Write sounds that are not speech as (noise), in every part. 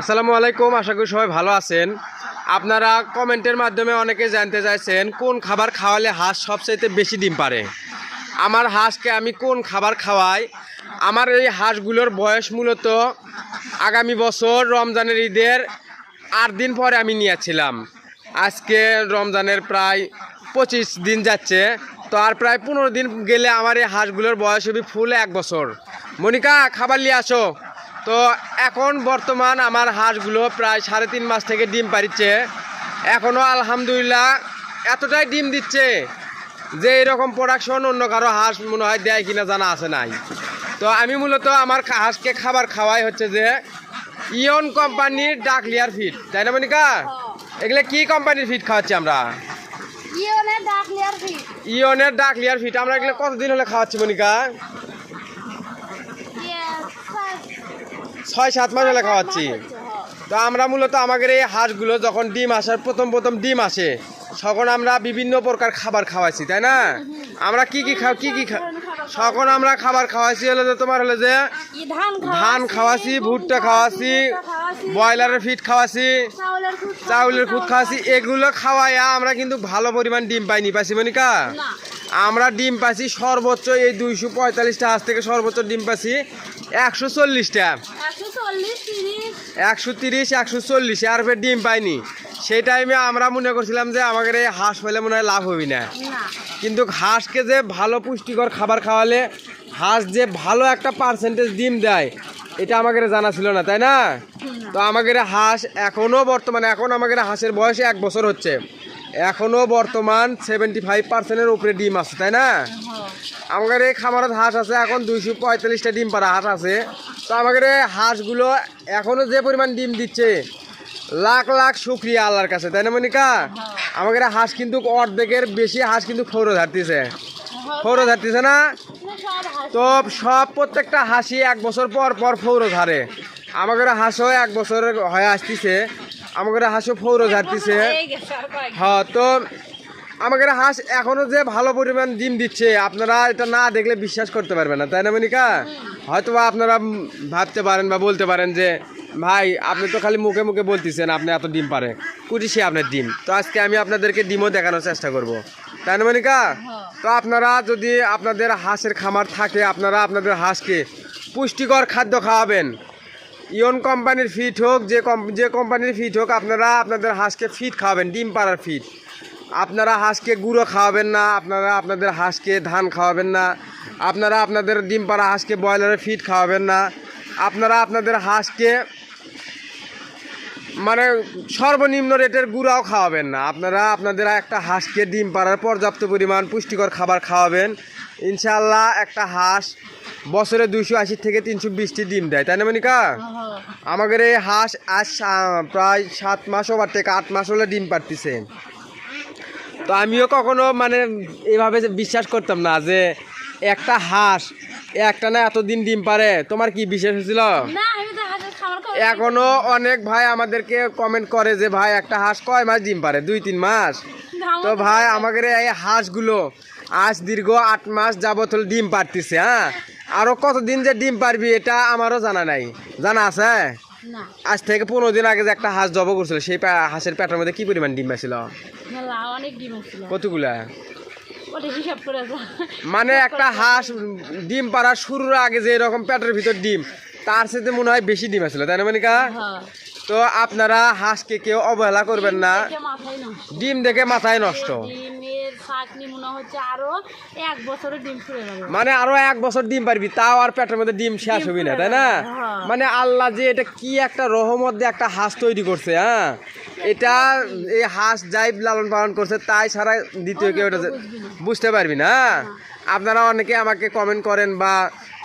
আসসালামু আলাইকুম, আশা করি সবাই ভালো আছেন। আপনারা কমেন্টের মাধ্যমে অনেকে জানতে চাইছেন, কোন খাবার খাওয়ালে হাঁস সবচাইতে বেশি ডিম পারে? আমার হাঁসকে আমি কোন খাবার খাওয়াই? আমার এই হাঁসগুলোর বয়স মূলত আগামী বছর রমজানের ঈদের আট দিন পরে আমি নিয়েছিলাম। আজকে রমজানের প্রায় পঁচিশ দিন যাচ্ছে। তো আর প্রায় পনেরো দিন গেলে আমার এই হাঁসগুলোর বয়স হবে ফুল এক বছর। মনিকা, খাবার নিয়ে আসো। তো এখন বর্তমান আমার হাঁসগুলো প্রায় সাড়ে তিন মাস থেকে ডিম পারিচ্ছে এখনও আলহামদুলিল্লাহ এতটাই ডিম দিচ্ছে যে এরকম প্রোডাকশন অন্য কারও হাঁস মনে হয় দেয় কিনা জানা আছে নাই। তো আমি মূলত আমার হাঁসকে খাবার খাওয়াই হচ্ছে যে ইয়ন কোম্পানির ডাকলিয়ার ফিড তাই না মনিকা? এগুলো কি কোম্পানির ফিড খাওয়াচ্ছি আমরা? ইয়নের ডাকলিয়ার ফিড আমরা এগুলো কতদিন হলে খাওয়াচ্ছি মনিকা ইয়ে ছয় ছয়, সাত মাস হলে খাওয়াচ্ছি। তো আমরা মূলত আমাদের এই হাঁসগুলো যখন ডিম আসার প্রথম প্রথম ডিম আসে, তখন আমরা বিভিন্ন প্রকার খাবার খাওয়াইছি, তাই না? আমরা কি কি খাও, কি কি তখন আমরা খাবার খাওয়াইছি হলো যে তোমার হলো যে ধান খাওয়াছি ভুট্টা খাওয়াছি ব্রয়লারের ফিট খাওয়াছি চাউলের খুদ খাওয়াছি এগুলো খাওয়াইয়া আমরা কিন্তু ভালো পরিমাণ ডিম পাইনি, পাইছি মনিকা? আমরা ডিম পাইছি সর্বোচ্চ এই দুইশো পঁয়তাল্লিশটা হাঁস থেকে সর্বোচ্চ ডিম পাইছি একশো চল্লিশটা। একশো তিরিশ। একশো চল্লিশ আর ফের ডিম পাইনি। সেই টাইমে আমরা মনে করছিলাম যে আমাদের এই হাঁস পেলে মনে হয় লাভ হবি না। না। কিন্তু হাঁসকে যে ভালো পুষ্টিকর খাবার খাওয়ালে হাঁস যে ভালো একটা পার্সেন্টেজ ডিম দেয় এটা আমাদের জানা ছিল না তাই না? তো আমাদের হাঁস এখনও বর্তমানে এখন আমাদের হাঁসের বয়স এক বছর হচ্ছে। এখনও বর্তমান সেভেন্টি ফাইভ পার্সেন্টের উপরে ডিম আছে, তাই না? আমাদের এই খামারত হাঁস আছে, এখন দুইশো পঁয়তাল্লিশটা ডিম পাড়া হাঁস আছে। তো আমাদের এই হাঁসগুলো এখনও যে পরিমাণ ডিম দিচ্ছে, লাখ লাখ শুক্রিয়া আল্লাহর কাছে, তাই না মনিকা? আমাদের হাঁস কিন্তু অর্ধেকের বেশি হাঁস কিন্তু ফৌর ধারতেছে ফৌর ধারতেছে না? তো সব প্রত্যেকটা হাসি এক বছর পর পর ফৌর ধারে আমাদের হাঁসও এক বছর হয়ে আসতেছে। আমাদের হাঁসও ফৌর ধারতেছে হয়ে হ্যাঁ তো আমাদের হাঁস এখনও যে ভালো পরিমাণ ডিম দিচ্ছে আপনারা এটা না দেখলে বিশ্বাস করতে পারবেন না তাই না মনিকা? হয়তো আপনারা ভাবতে পারেন বা বলতে পারেন যে ভাই আপনি তো খালি মুখে মুখে বলতেছেন আপনি এত ডিম পারে কুটিসি আপনার ডিম। তো আজকে আমি আপনাদেরকে ডিমও দেখানোর চেষ্টা করব। তাই না মনিকা? তো আপনারা যদি আপনাদের হাঁসের খামার থাকে আপনারা আপনাদের হাঁসকে পুষ্টিকর খাদ্য খাওয়াবেন। ইয়ন কোম্পানির ফিট হোক, যে যে কোম্পানির ফিট হোক, আপনারা আপনাদের হাঁসকে ফিট খাওয়াবেন, ডিম পাড়ার ফিট আপনারা হাঁসকে গুঁড়ো খাওয়াবেন না, আপনারা আপনাদের হাঁসকে ধান খাওয়াবেন না। আপনারা আপনাদের ডিম পাড়া হাঁসকে ব্রয়লারের ফিট খাওয়াবেন না। আপনারা আপনাদের হাঁসকে মানে সর্বনিম্ন রেটের গুঁড়াও খাওয়াবেন না। আপনারা আপনাদের একটা হাঁসকে ডিম পাড়ার পর্যাপ্ত পরিমাণ পুষ্টিকর খাবার খাওয়াবেন। ইনশাল্লাহ একটা হাঁস বছরে দুইশো আশি থেকে তিনশো বিশটি ডিম দেয় তাই না মনিকা? আমাদের এই হাঁস আজ প্রায় সাত মাস ওভার থেকে আট মাস হলে ডিম পারতেছে তো আমিও কখনো মানে এভাবে বিশ্বাস করতাম না যে একটা হাঁস একটা না এতদিন ডিম পারে তোমার কি বিশ্বাস হয়েছিল? এখনও অনেক ভাই আমাদেরকে কমেন্ট করে যে ভাই একটা হাঁস কয় মাস ডিম পারে দুই তিন মাস। তো ভাই আমাদের এই হাঁসগুলো আজ দীর্ঘ আট মাস যাবত হলো ডিম পারতেছে হ্যাঁ? আরও কতদিন যে ডিম পারবি এটা আমারও জানা নাই। জানা আছে? আজ থেকে পনেরো দিন আগে যে একটা হাঁস জব করছিল সেই হাঁসের পেটের মধ্যে কি পরিমাণ ডিম পাইছিল? কতগুলা। মানে একটা হাঁস ডিম পাড়া শুরুর আগে যে এরকম পেটের ভিতর ডিম তার সাথে মনে হয় বেশি ডিম আছিল তাই না মানিকা? হ্যাঁ। তো আপনারা হাঁসকে কেউ অবহেলা করবেন না। ডিম দেখে মাথায় নষ্ট। মনে আরও এক বছর ডিম পারবি তাও আর পেটের মধ্যে ডিম শেষ হবি না তাই না? হ্যাঁ। মানে আল্লাহ যে এটা কি একটা রহমত দিয়ে একটা হাঁস তৈরি করছে হ্যাঁ? এটা এই হাঁস যাই লালন পালন করছে তাই ছাড়া দ্বিতীয় কেউ এটা বুঝতে পারবি না। আপনারা অনেকে আমাকে কমেন্ট করেন বা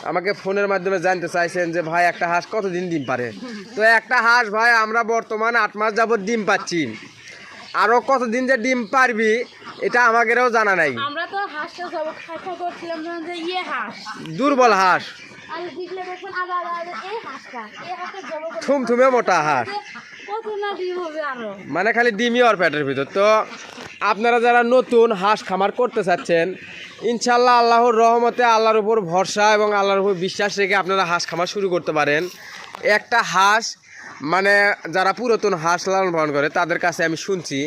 আমাকে ফোনের মাধ্যমে জানতে চাইছেন যে ভাই একটা হাঁস কতদিন ডিম পারে তো একটা হাঁস ভাই আমরা বর্তমান আট মাস যাবত ডিম পাচ্ছি। আরও কতদিন যে ডিম পারবি এটা আমাদেরও জানা নাই। আমরা তো হাঁসটা সব খাইখা করছিলাম যে ইয়ে হাঁস। দুর্বল হাঁস। আর দেখলে দেখুন আবার আবার এই হাঁসটা এই হাঁসের থুমথুমে মোটা হাঁস। মানে খালি ডিমই ওর পেটের ভিতর। তো আপনারা যারা নতুন হাঁস খামার করতে চাচ্ছেন, ইনশাল্লাহ আল্লাহর রহমতে আল্লাহর উপর ভরসা এবং আল্লাহর উপর বিশ্বাস রেখে আপনারা হাঁস খামার শুরু করতে পারেন। একটা হাঁস মানে যারা পুরাতন হাঁস লালন পালন করে, তাদের কাছে আমি শুনছি,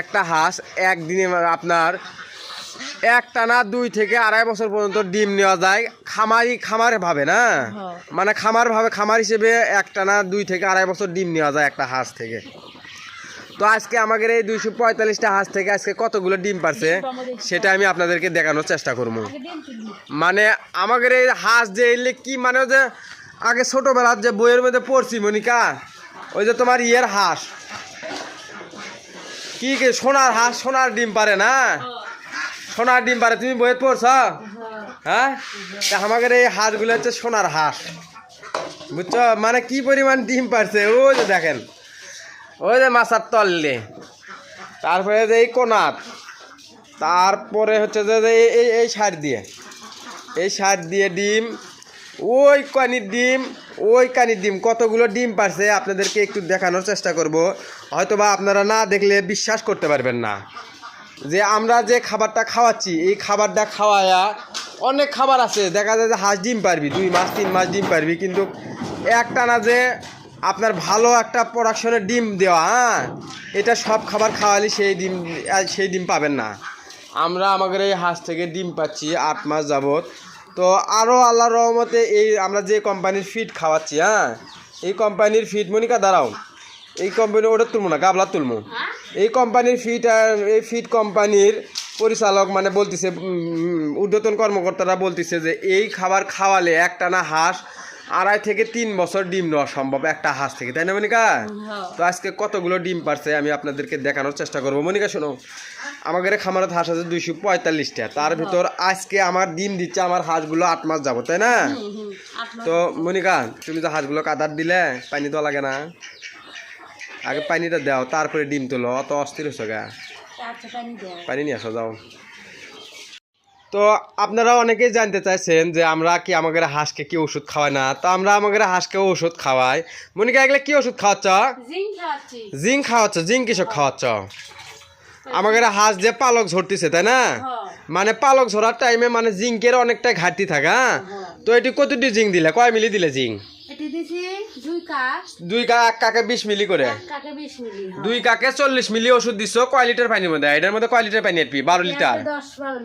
একটা হাঁস একদিনে আপনার একটা না দুই থেকে আড়াই বছর পর্যন্ত ডিম নেওয়া যায়। খামারি খামার ভাবে না? হ্যাঁ। মানে খামার ভাবে খামার হিসেবে একটা না দুই থেকে আড়াই বছর ডিম নেওয়া যায় একটা হাঁস থেকে। তো আজকে আমাদের এই দুইশো পঁয়তাল্লিশটা হাঁস থেকে আজকে কতগুলো ডিম পারছে সেটা আমি আপনাদেরকে দেখানোর চেষ্টা করব। মানে আমাদের এই হাঁস যে এলে কি মানে ওই যে আগে ছোটবেলার যে বইয়ের মধ্যে পড়ছি মনিকা ওই যে তোমার ইয়ের হাঁস। কি কি সোনার হাঁস সোনার ডিম পারে না? সোনার ডিম পারে, তুমি বইয়ে পড়ছ? হ্যাঁ? তা আমাদের এই হাঁসগুলো হচ্ছে সোনার হাঁস। বুঝছ? মানে কি পরিমাণ ডিম পারছে? ওই যে দেখেন। ওই যে মাছার তললে। তারপরে যে এই কোনাত তারপরে হচ্ছে যে এই এই সার দিয়ে। এই সার দিয়ে ডিম। ওই কানির ডিম, ওই কানির ডিম। কতগুলো ডিম পারছে? আপনাদেরকে একটু দেখানোর চেষ্টা করব। হয়তোবা আপনারা না দেখলে বিশ্বাস করতে পারবেন না। যে আমরা যে খাবারটা খাওয়াচ্ছি, এই খাবারটা খাওয়ায়া অনেক খাবার আছে। দেখা যায় যে হাঁস ডিম পারবি, দুই মাস, তিন মাস ডিম পারবি, কিন্তু একটা না যে আপনার ভালো একটা প্রোডাকশনের ডিম দেওয়া হ্যাঁ এটা সব খাবার খাওয়ালে সেই ডিম সেই ডিম পাবেন না। আমরা আমাদের এই হাঁস থেকে ডিম পাচ্ছি, আট মাস যাবত তো আরও আল্লাহর রহমতে এই আমরা যে কোম্পানির ফিড খাওয়াচ্ছি হ্যাঁ এই কোম্পানির ফিড মনিকা, দাঁড়াও। এই কোম্পানি ওটা তুলবো না গাবলা তুলবো হ্যাঁ এই কোম্পানির ফিট আর এই ফিট কোম্পানির পরিচালক মানে বলতেছে ঊর্ধ্বতন কর্মকর্তারা বলতেছে যে এই খাবার খাওয়ালে একটানা হাঁস আড়াই থেকে তিন বছর ডিম নেওয়া সম্ভব একটা হাঁস থেকে। তাই না মনিকা? হ্যাঁ। তো আজকে কতগুলো ডিম পারছে আমি আপনাদেরকে দেখানোর চেষ্টা করব। মনিকা শোনো আমাদের খামারে হাঁস আছে দুইশো পঁয়তাল্লিশটা। তার ভিতর আজকে আমার ডিম দিচ্ছে আমার হাঁসগুলো আট মাস যাব তাই না? তো মনিকা তুমি তো হাঁসগুলো কাদার দিলে পানি তো লাগে না। আগে পানিটা দাও তারপরে ডিম তোলো অত অস্থির হচ্ছে গা। আচ্ছা পানি নিয়ে আসো যাও। তো আপনারা অনেকেই জানতে চাইছেন যে আমরা কি আমাদের হাঁসকে কি ওষুধ খাওয়াই না? তো আমরা আমাদের হাঁসকে ওষুধ খাওয়াই। মনিকা এগুলো কি ওষুধ খাওয়াচ্ছ? জিঙ্ক খাওয়াচ্ছ। জিঙ্ক কিসব খাওয়াচ্ছ? আমাদের হাঁস যে পালক ঝরতেছে তাই না? হ্যাঁ। মানে পালক ঝরার টাইমে মানে জিঙ্কের অনেকটা ঘাটতি থাকে হ্যাঁ? তো এটি কতটি জিঙ্ক দিলে? কয় মিলি দিলে জিঙ্ক? দুই কাপ দুই কা এক কাকে বিশ মিলি করে। কাকে মিলি হ্যাঁ। দুই কাকে চল্লিশ মিলি ওষুধ দিচ্ছ কয় লিটার পানির মধ্যে? এটার মধ্যে কয় লিটার পানি এটপি বারো লিটার।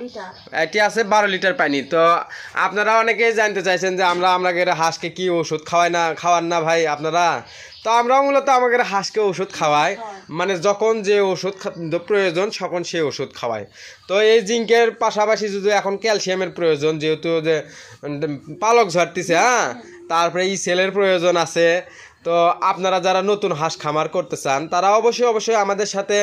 লিটার। এটি আছে বারো লিটার পানি। তো আপনারা অনেকেই জানতে চাইছেন যে আমরা আমাদের হাঁসকে কি ওষুধ খাওয়াই না খাওয়ান না ভাই আপনারা? তো আমরা মূলত আমাদের হাঁসকে ওষুধ খাওয়াই। মানে যখন যে ওষুধ প্রয়োজন তখন সেই ওষুধ খাওয়াই তো এই জিঙ্কের পাশাপাশি যদি এখন ক্যালসিয়ামের প্রয়োজন যেহেতু যে পালক ঝরতেছে হ্যাঁ। তারপরে এই সেলের প্রয়োজন আছে। তো আপনারা যারা নতুন হাঁস খামার করতে চান তারা অবশ্যই অবশ্যই আমাদের সাথে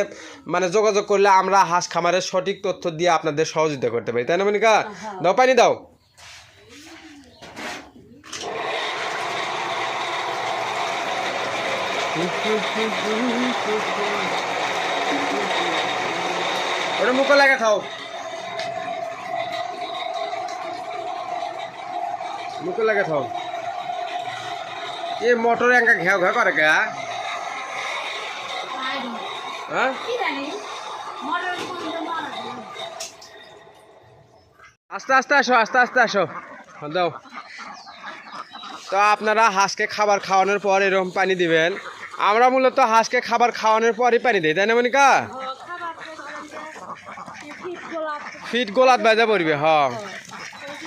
মানে যোগাযোগ করলে আমরা হাঁস খামারের সঠিক তথ্য দিয়ে আপনাদের সহযোগিতা করতে পারি। তাই না মনিকা? দাও পানি দাও। ওটা মুখে লাগে খাও মুখে লাগে খাও এ মোটর এঙ্কা ঘেউ ঘেউ করে কে হ্যাঁ আস্তে আস্তে আসো, আস্তে আস্তে আসো। দাও। তো আপনারা হাঁসকে খাবার খাওয়ানোর পর এরকম পানি দিবেন। আমরা মূলত হাঁসকে খাবার খাওয়ানোর পরই পানি দিই, তাই না মনিকা? ফিট গোলাত বাজা পড়বে হ।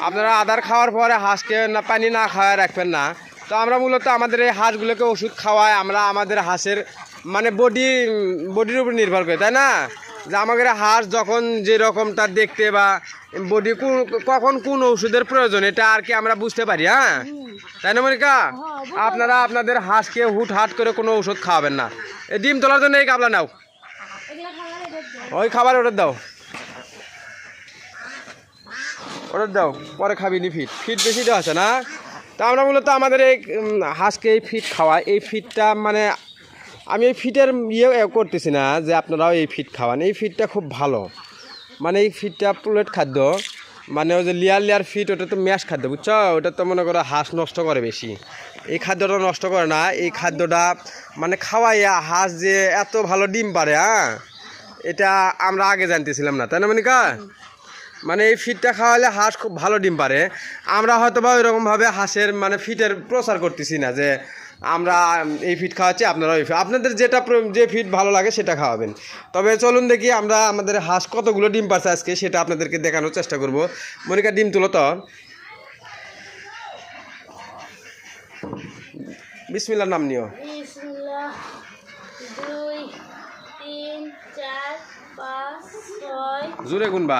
আপনারা আদার খাওয়ার পরে হাঁসকে না পানি না খাওয়ায় রাখবেন না। তো আমরা মূলত আমাদের এই হাঁসগুলোকে ওষুধ খাওয়াই আমরা আমাদের হাঁসের মানে বডি বডির উপর নির্ভর করে তাই না? যে আমাদের হাঁস যখন যেরকম তার দেখতে বা বডি কোন কখন কোন ওষুধের প্রয়োজন এটা আর কি আমরা বুঝতে পারি হ্যাঁ? তাই না মনিকা? আপনারা আপনাদের হাঁসকে হুট হাট করে কোনো ওষুধ খাওয়াবেন না। এই ডিম তোলার জন্য এই কাবলা নাও। ওই খাবার অর্ডার দাও। অর্ডার দাও পরে খাবি নি ফিট। ফিট বেশি দেওয়া আছে না? তা আমরা মূলত আমাদের এই হাঁসকে এই ফিট খাওয়াই এই ফিটটা মানে আমি এই ফিটের ইয়ে করতেছি না যে আপনারাও এই ফিট খাওয়ান। এই ফিটটা খুব ভালো। মানে এই ফিটটা প্লেট খাদ্য মানে ওই যে লেয়ার লেয়ার ফিট ওটা তো ম্যাশ খাদ্য, বুঝছ? ওটা তো মনে করো হাঁস নষ্ট করে বেশি। এই খাদ্যটা নষ্ট করে না, এই খাদ্যটা মানে খাওয়াইয়া হাঁস যে এত ভালো ডিম পারে হ্যাঁ? এটা আমরা আগে জানতেছিলাম না, তাই না, মনিকা? মানে এই ফিটটা খাওয়ালে হাঁস খুব ভালো ডিম পারে। আমরা হয়তো বা ওইরকমভাবে হাঁসের মানে ফিটের প্রচার করতেছি না যে আমরা এই ফিট খাওয়াচ্ছি আপনারা ওই আপনাদের যেটা যে ফিট ভালো লাগে সেটা খাওয়াবেন। তবে চলুন দেখি আমরা আমাদের হাঁস কতগুলো ডিম পারছে আজকে সেটা আপনাদেরকে দেখানোর চেষ্টা করব। মনিকা ডিম তুলো তো। বিসমিল্লার নাম নিও। জোরে গুনবা।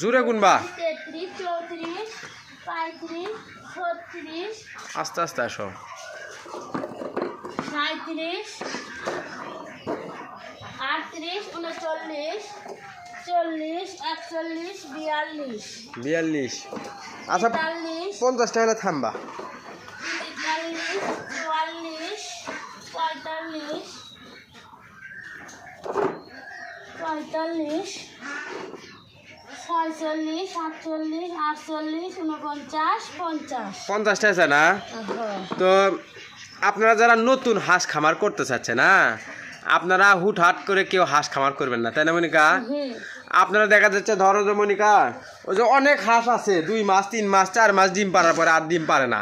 জোরে গুনবা। তেত্রিশ চৌত্রিশ পঁয়ত্রিশ ছত্রিশ আস্তে আস্তে আসো। সাঁত্রিশ আটত্রিশ উনচল্লিশ চল্লিশ একচল্লিশ বিয়াল্লিশ। বিয়াল্লিশ। আচ্ছা পঞ্চাশটা হলে থামবা তেতাল্লিশ চুয়াল্লিশ পঁয়তাল্লিশ পঁয়তাল্লিশ ছয়চল্লিশ সাতচল্লিশ আটচল্লিশ উনপঞ্চাশ পঞ্চাশ। পঞ্চাশটা আছে না? হ্যাঁ। তো আপনারা যারা নতুন হাঁস খামার করতে চাচ্ছে না আপনারা হুটহাট করে কেউ হাঁস খামার করবেন না তাই না মনিকা? আপনারা দেখা যাচ্ছে ধরো যে মনিকা ওই যে অনেক হাঁস আছে দুই মাস তিন মাস চার মাস ডিম পারার পরে আর ডিম পারে না।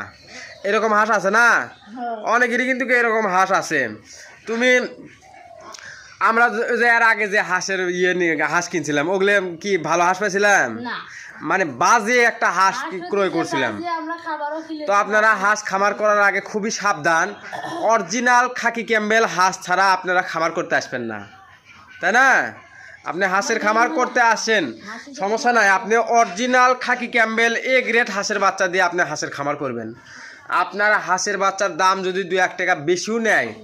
এরকম হাঁস আছে না? হ্যাঁ। অনেকেরই কিন্তু এরকম হাঁস আছে। তুমি আমরা যে- এর আগে যে হাঁসের ইয়ে নিয়ে হাঁস কিনছিলাম ওগুলো কি ভালো হাঁস পাইছিলাম? মানে বাজে একটা হাঁস ক্রয় করছিলাম। তো আপনারা হাঁস খামার করার আগে খুবই সাবধান। অরিজিনাল খাকি ক্যাম্বেল হাঁস ছাড়া আপনারা খামার করতে আসবেন না। তাই না? আপনি হাঁসের খামার করতে আসেন। সমস্যা নাই আপনি original khaki Campbell A grade হাঁসের বাচ্চা দিয়ে আপনি হাঁসের খামার করবেন। আপনার হাঁসের বাচ্চার দাম যদি দু এক টাকা বেশিও নেয়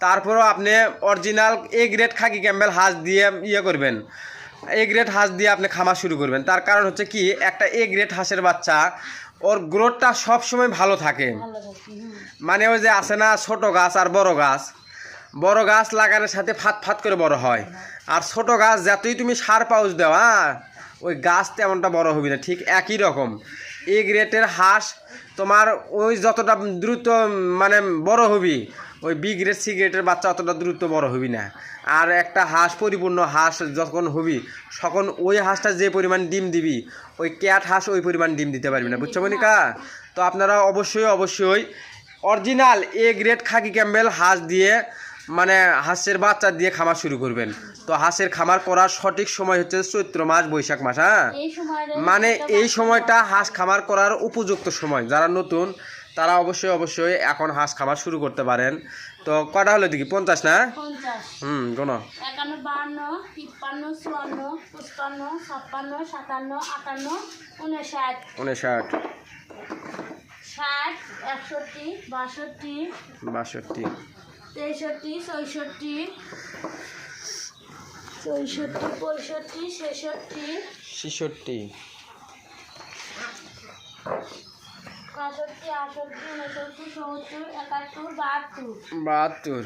তারপরেও আপনি original A grade khaki Campbell হাঁস দিয়ে ইয়ে করবেন। এ গ্রেড হাঁস দিয়ে আপনি খামার শুরু করবেন। তার কারণ হচ্ছে কি, একটা এ গ্রেড হাঁসের বাচ্চা, ওর গ্রোথটা সবসময় ভালো থাকে। মানে ওই যে আছে না, ছোট গাছ আর বড় গাছ। বড় গাছ লাগানোর সাথে ফাত ফাত করে বড় হয়। আর ছোট গাছ, যতই তুমি সার পাউচ দেওয়া ওই গাছ তেমনটা বড় হবি না। ঠিক একই রকম। এ গ্রেটের হাঁস তোমার ওই যতটা দ্রুত মানে বড় হবি ওই বি গ্রেড সি গ্রেটের বাচ্চা অতটা দ্রুত বড় হবি না। আর একটা হাঁস পরিপূর্ণ হাঁস যখন হবি তখন ওই হাঁসটা যে পরিমাণ ডিম দিবি ওই ক্যাট হাঁস ওই পরিমাণ ডিম দিতে পারবি না। বুঝছ মনিকা? তো আপনারা অবশ্যই অবশ্যই original A grade khaki Campbell হাঁস দিয়ে মানে হাঁসের বাচ্চা দিয়ে খামার শুরু করবেন। তো হাঁসের খামার করার সঠিক সময় হচ্ছে চৈত্র মাস বৈশাখ মাস হ্যাঁ? মানে এই সময়টা হাঁস খামার করার উপযুক্ত সময়। যারা নতুন তারা অবশ্যই অবশ্যই এখন হাঁস খামার শুরু করতে পারেন। তো কটা হলো দেখি? পঞ্চাশ না? হুম কোনো একান্ন বাহান্ন তিপ্পান্ন চুয়ান্ন পঁচপান্ন ছাপ্পান্ন সাতান্ন আটান্ন উনষাট উনষাট ষাট একষট্টি বাষট্টি বাষট্টি। তেষট্টি চৌষট্টি পঁয়ষট্টি ছেষট্টি। ছেষট্টি। বাষট্টি সত্তর একাত্তর বাহাত্তর। বাহাত্তর।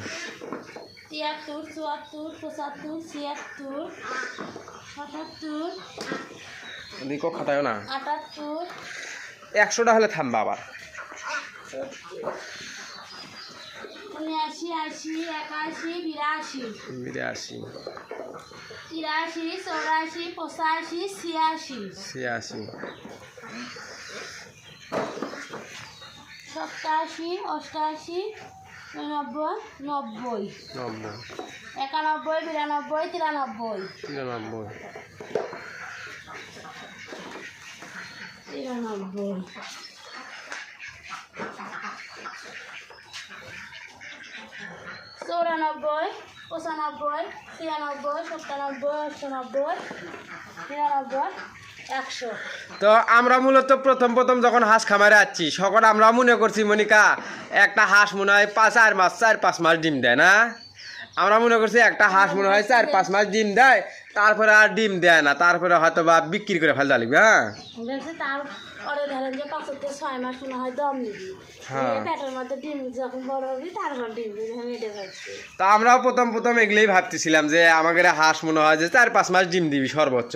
তিয়াত্তর চুয়াত্তর পঁচাত্তর ছিয়াত্তর সাতাত্তর দিকো খাতায় না। আটাত্তর। একশোটা হলে থামবা আবার। উনআশি আশি একাশি বিরাশি। বিরাশি। তিরাশি চৌরাশি পঁচাশি ছিয়াশি। ছিয়াশি। সপ্তাশি অষ্টাশি নব্বই নব্বই। নব্বই। একানব্বই বিরানব্বই তিরানব্বই। তিরানব্বই। তিরানব্বই। চৌরানব্বই পঁচানব্বই ছিয়ানব্বই সাতানব্বই অষ্টানব্বই নিরানব্বই তো আমরা মূলত প্রথম প্রথম যখন হাঁস খামারে আসছি সকল আমরা মনে করছি মনিকা একটা হাঁস মনে হয় পাঁচ চার মাস চার পাঁচ মাস ডিম দেয় না? আমরা মনে করছি একটা হাঁস মনে হয় চার পাঁচ মাস ডিম দেয় তারপরে আর ডিম দেয় না তারপরে হয়তো বা বিক্রি করে ফেলতে লাগবে হ্যাঁ? দেখছি ধরেন যে পাঁচ থেকে ছয় মাস মনে হয় দম নিবি। পেটের মধ্যে ডিম যখন বড় হবি তারপর ডিম দিবি আমি এটা তা আমরাও প্রথম প্রথম এগুলোই ভাবতেছিলাম যে আমাদের হাঁস মনে হয় যে চার পাঁচ মাস ডিম দিবি সর্বোচ্চ।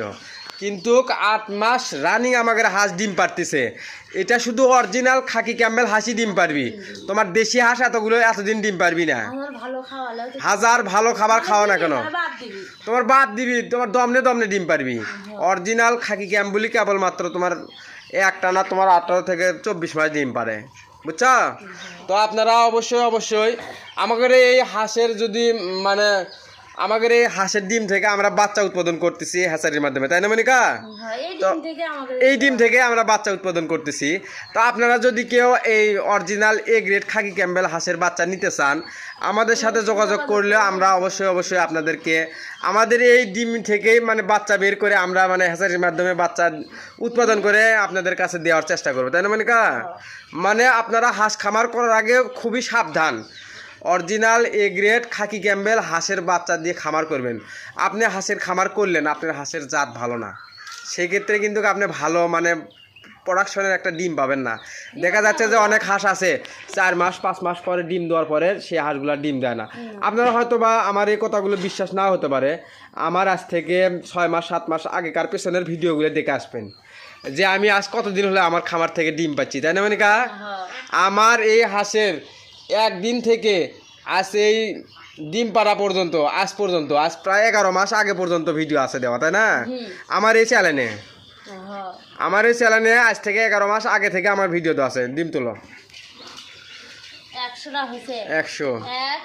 কিন্তু আট মাস রানিং আমাদের হাঁস ডিম পারতেছে এটা শুধু অরিজিনাল খাকি ক্যাম্বেল হাসি ডিম পারবি তোমার দেশি হাঁস এতগুলো এতদিন ডিম পারবি না। হাজার ভালো খাবার খাওয়া না কেন? তোমার বাদ দিবি তোমার দমনে দমনে ডিম পারবি অরিজিনাল খাকি ক্যাম্বুলি কেবলমাত্র তোমার একটা না তোমার আঠারো থেকে চব্বিশ মাস ডিম পারে বুঝছ? তো আপনারা অবশ্যই অবশ্যই আমাদের এই হাঁসের যদি মানে আমাদের এই হাঁসের ডিম থেকে আমরা বাচ্চা উৎপাদন করতেছি হ্যাচারির মাধ্যমে তাই না মনিকা? হ্যাঁ, এই তো ডিম থেকে এই ডিম থেকে আমরা বাচ্চা উৎপাদন করতেছি। তো আপনারা যদি কেউ এই original A grade khaki Campbell হাঁসের বাচ্চা নিতে চান আমাদের সাথে যোগাযোগ করলে আমরা অবশ্যই অবশ্যই আপনাদেরকে আমাদের এই ডিম থেকেই মানে বাচ্চা বের করে আমরা মানে হ্যাচারির মাধ্যমে বাচ্চা উৎপাদন করে আপনাদের কাছে দেওয়ার চেষ্টা করব তাই না মনিকা? মানে আপনারা হাঁস খামার করার আগে খুবই সাবধান। Original A grade khaki Campbell হাঁসের বাচ্চা দিয়ে খামার করবেন। আপনি হাঁসের খামার করলেন আপনার হাঁসের জাত ভালো না। সেক্ষেত্রে কিন্তু আপনি ভালো মানে প্রোডাকশনের একটা ডিম পাবেন না। দেখা যাচ্ছে যে অনেক হাঁস আছে চার মাস পাঁচ মাস পরে ডিম দেওয়ার পরে সেই হাঁসগুলো ডিম দেয় না। আপনারা হয়তো বা আমার এই কথাগুলো বিশ্বাস নাও হতে পারে। আমার আজ থেকে ছয় মাস সাত মাস আগেকার পেছনের ভিডিওগুলো দেখে আসবেন। যে আমি আজ কতদিন হলে আমার খামার থেকে ডিম পাচ্ছি তাই না মনিকা? হ্যাঁ। আমার এই হাঁসের একদিন থেকে আজ এই ডিম পাড়া পর্যন্ত আজ পর্যন্ত আজ প্রায় এগারো মাস আগে পর্যন্ত ভিডিও আছে দেওয়া তাই না? আমার এই চ্যানেলে। আমার এই চ্যানেলে আজ থেকে এগারো মাস আগে থেকে আমার ভিডিও দেওয়া আছে ডিম তুলো। একশো। এক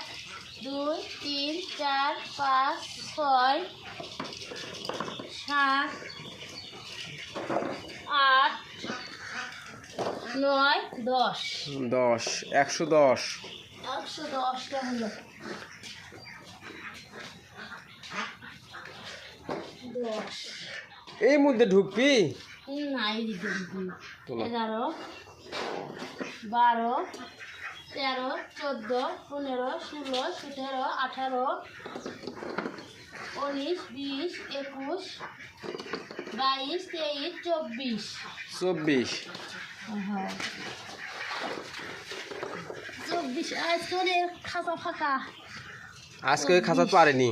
দুই তিন চার পাঁচ ছয় সাত আট নয় দশ। দশ একশো দশ। একশো দশটা হলো দশ। এই মধ্যে ঢুকবি। এগারো বারো তেরো চোদ্দ পনেরো ষোলো সতেরো আঠারো উনিশ বিশ একুশ বাইশ তেইশ চব্বিশ। চব্বিশ। চব্বিশ আজকে খাতা ফাঁকা। আজকে খাঁচা পারেনি।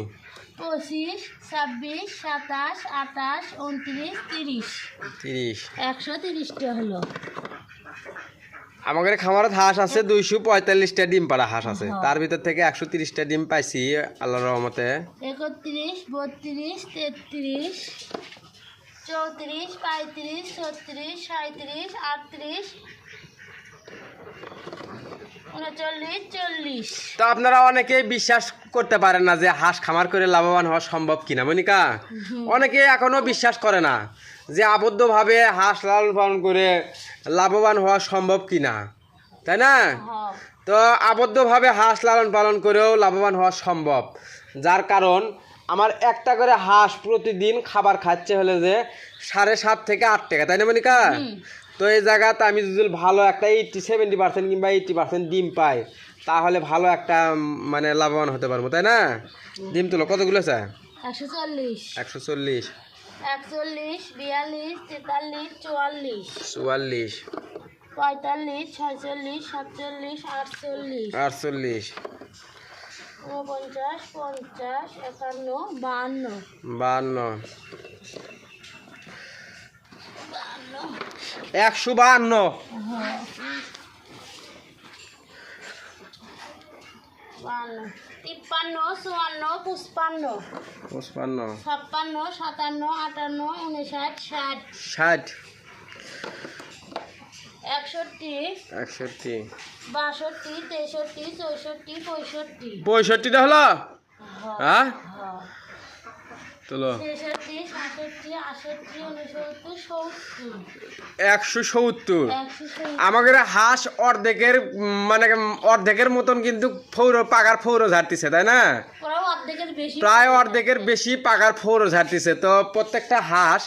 পঁচিশ ছাব্বিশ সাতাশ আঠাশ উনত্রিশ তিরিশ। তিরিশ। একশো তিরিশটা হলো। আমাদের খামারে হাঁস আছে দুইশো পঁয়তাল্লিশটা ডিম পাড়া হাঁস আছে। হ্যাঁ। তার ভিতর থেকে একশো তিরিশটা ডিম পাইছি আল্লাহর রহমতে। একত্রিশ বত্রিশ তেত্রিশ চৌত্রিশ পঁয়ত্রিশ ছত্রিশ সাঁত্রিশ আটত্রিশ তো আপনারা অনেকেই বিশ্বাস করতে পারেন না যে হাঁস খামার করে লাভবান হওয়া সম্ভব কিনা মনিকা? (laughs) অনেকে এখনও বিশ্বাস করে না যে আবদ্ধভাবে হাঁস লালন পালন করে লাভবান হওয়া সম্ভব কিনা তাই না? হ্যাঁ। তো আবদ্ধভাবে হাঁস লালন পালন করেও লাভবান হওয়া সম্ভব যার কারণ আমার একটা করে হাঁস প্রতিদিন খাবার খাচ্ছে হলে যে সাড়ে সাত থেকে আট টাকা তাই না মনিকা? তো এই জায়গাতে আমি যদি ভালো একটা এইটটি সেভেন্টি পার্সেন্ট কিংবা এইটটি পার্সেন্ট ডিম পাই তাহলে ভালো একটা মানে লাভবান হতে পারব তাই না? ডিম তুলো কতগুলো আছে? একশো চল্লিশ। একশো চল্লিশ। একচল্লিশ বিয়াল্লিশ তেতাল্লিশ চুয়াল্লিশ। চুয়াল্লিশ। পঁয়তাল্লিশ ছয়চল্লিশ সাতচল্লিশ আটচল্লিশ। আটচল্লিশ। ঊনপঞ্চাশ পঞ্চাশ একান্ন বাহান্ন বাহান্ন বাহান্ন একশো বাহান্ন তিপ্পান্ন চুয়ান্ন পঁচপান্ন। পঁচপান্ন। ছাপ্পান্ন সাতান্ন আটান্ন উনষাট ষাট। ষাট। একষট্টি একষট্টি। বাষট্টি তেষট্টি চৌষট্টি পঁয়ষট্টি। পঁয়ষট্টিটা হলো হ্যাঁ হ্যাঁ। তুলো। সত্তর। একশো সত্তর। আমাদের হাঁস অর্ধেকের মানে অর্ধেকের মতন কিন্তু ফৌর পাকার ফৌর ঝাড়তিছে তাই না? প্রায় অর্ধেকের বেশি প্রায় অর্ধেকের বেশি পাকার ফৌর ঝাড়তিছে। তো প্রত্যেকটা হাঁস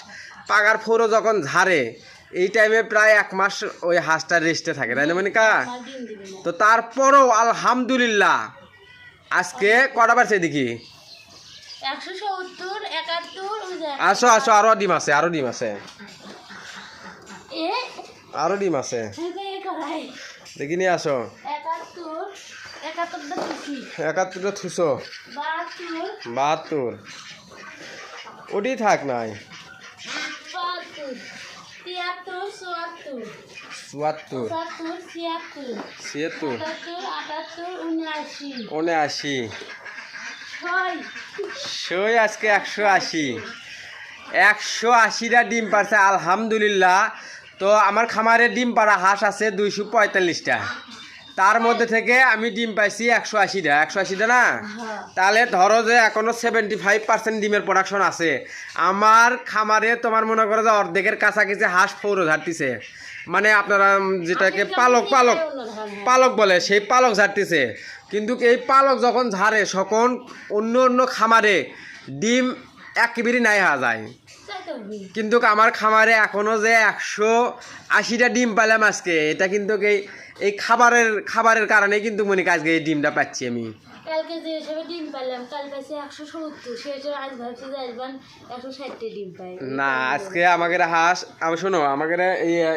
পাকার ফৌর যখন ঝাড়ে এই টাইমে প্রায় এক মাস ওই হাঁসটা রেস্টে থাকে তাই না মানে কা আমার ডিম দিবে না তো তারপরও আলহামদুলিল্লাহ আজকে কটা বাড়ছে দেখি আসো আসো আরও ডিম আছে আরও ডিম আছে। আরও ডিম আছে। দেখি নিয়ে আসো। একাত্তর একাত্তরটা থুসো। বাহাত্তর। ওটি থাক নাই। তিয়াত্তর চুয়াত্তর। চুয়াত্তর। পঁচাত্তর ছিয়াত্তর। ছিয়াত্তর। সাতাত্তর আটাত্তর উনআশি। উনআশি। ছয়। সই আজকে একশো আশি। একশো আশিটা ডিম পারছে আলহামদুলিল্লাহ। তো আমার খামারে ডিম পাড়া হাঁস আছে দুইশো পঁয়তাল্লিশটা। তার মধ্যে থেকে আমি ডিম পাইছি একশো আশিটা। একশো আশিটা না? হ্যাঁ। তাহলে ধরো যে এখনও সেভেন্টি ফাইভ পার্সেন্ট ডিমের প্রোডাকশন আছে। আমার খামারে তোমার মনে করো যে অর্ধেকের কাছাকাছি হাঁস ফৌরো ঝাড়তিছে। মানে আপনারা যেটাকে পালক পালক পালক বলে সেই পালক ঝাড়তিছে। কিন্তু এই পালক যখন ঝাড়ে তখন অন্য অন্য খামারে ডিম একেবারেই নাই হওয়া যায়। কিন্তু আমার খামারে এখনও যে একশো আশিটা ডিম পাইলাম আজকে এটা কিন্তু এই এই খাবারের খাবারের কারণে কিন্তু মনে আজকে এই ডিমটা পাচ্ছি আমি। কালকে যে হিসেবে ডিম পাইলাম কাল পাইছি একশো সত্তর সে হিসেবে আজ ভাবছি যে আসবান একশো ষাটটি ডিম পাই না আজকে আমাকে হাঁস আমি শোনো আমাকে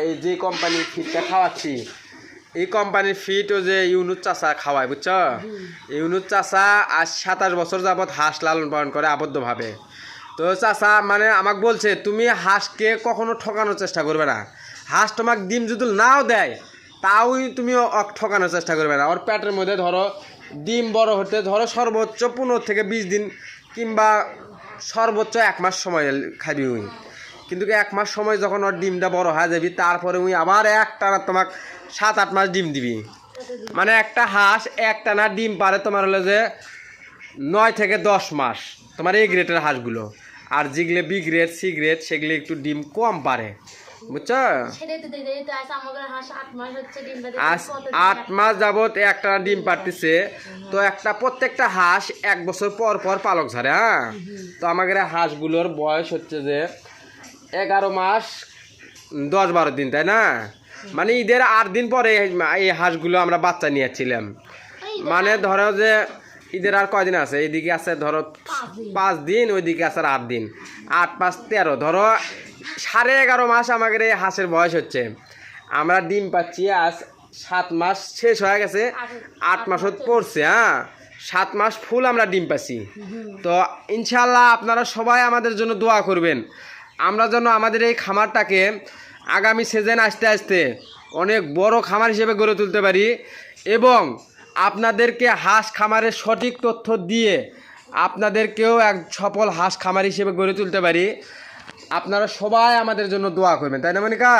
এই যে কোম্পানির ফিডটা খাওয়াচ্ছি এই কোম্পানির ফিড ও যে ইউনুস চাষা খাওয়ায় বুঝছ? ইউনুস চাষা আজ সাতাশ বছর যাবৎ হাঁস লালন পালন করে আবদ্ধভাবে। তো চাষা মানে আমাকে বলছে তুমি হাঁসকে কখনো ঠকানোর চেষ্টা করবে না। হাঁস তোমাকে ডিম যদি নাও দেয় তাও তুমি ঠকানোর চেষ্টা করবে না। ওর পেটের মধ্যে ধরো ডিম বড় হতে ধরো সর্বোচ্চ পনেরো থেকে বিশ দিন কিংবা সর্বোচ্চ এক মাস সময় খাবি উই। কিন্তু এক মাস সময় যখন ওর ডিমটা বড় হয়ে যাবি, তারপরে উই আবার একটা তোমাক সাত আট মাস ডিম দিবি। মানে একটা হাঁস একটা না ডিম পারে তোমার হলো যে নয় থেকে দশ মাস, তোমার এই গ্রেডের হাঁসগুলো। আর যেগুলো বি গ্রেড, সি গ্রেড, সেগুলো একটু ডিম কম পারে। বুঝছ? আজ আট মাস যাবত একটা ডিম পারতেছে তো একটা প্রত্যেকটা হাঁস এক বছর পর পর পালক ঝাড়ে হ্যাঁ? তো আমাদের হাঁসগুলোর বয়স হচ্ছে যে এগারো মাস দশ বারো দিন তাই না? মানে ঈদের আট দিন পরে এই- এই হাঁসগুলো আমরা বাচ্চা নিয়েছিলাম। মানে ধরো যে ঈদের আর কয়দিন আছে? এইদিকে আছে ধরো পাঁচ দিন। ওইদিকে আছে আর আট দিন। আট পাঁচ তেরো। ধরো সাড়ে এগারো মাস আমাদের এই হাঁসের বয়স হচ্ছে। আমরা ডিম পাচ্ছি আজ সাত মাস শেষ হয়ে গেছে। আট মাস পড়ছে হ্যাঁ? সাত মাস ফুল আমরা ডিম পাচ্ছি। তো ইনশাল্লাহ আপনারা সবাই আমাদের জন্য দোয়া করবেন। আমরা যেন আমাদের এই খামারটাকে আগামী সিজন আসতে আসতে অনেক বড় খামার হিসেবে গড়ে তুলতে পারি এবং আপনাদেরকে হাঁস খামারের সঠিক তথ্য দিয়ে আপনাদেরকেও এক সফল হাঁস খামার হিসেবে গড়ে তুলতে পারি। আপনারা সবাই আমাদের জন্য দোয়া করবেন তাই না মনিকা?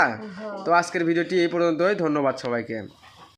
তো আজকের ভিডিওটি এই পর্যন্তই। ধন্যবাদ সবাইকে।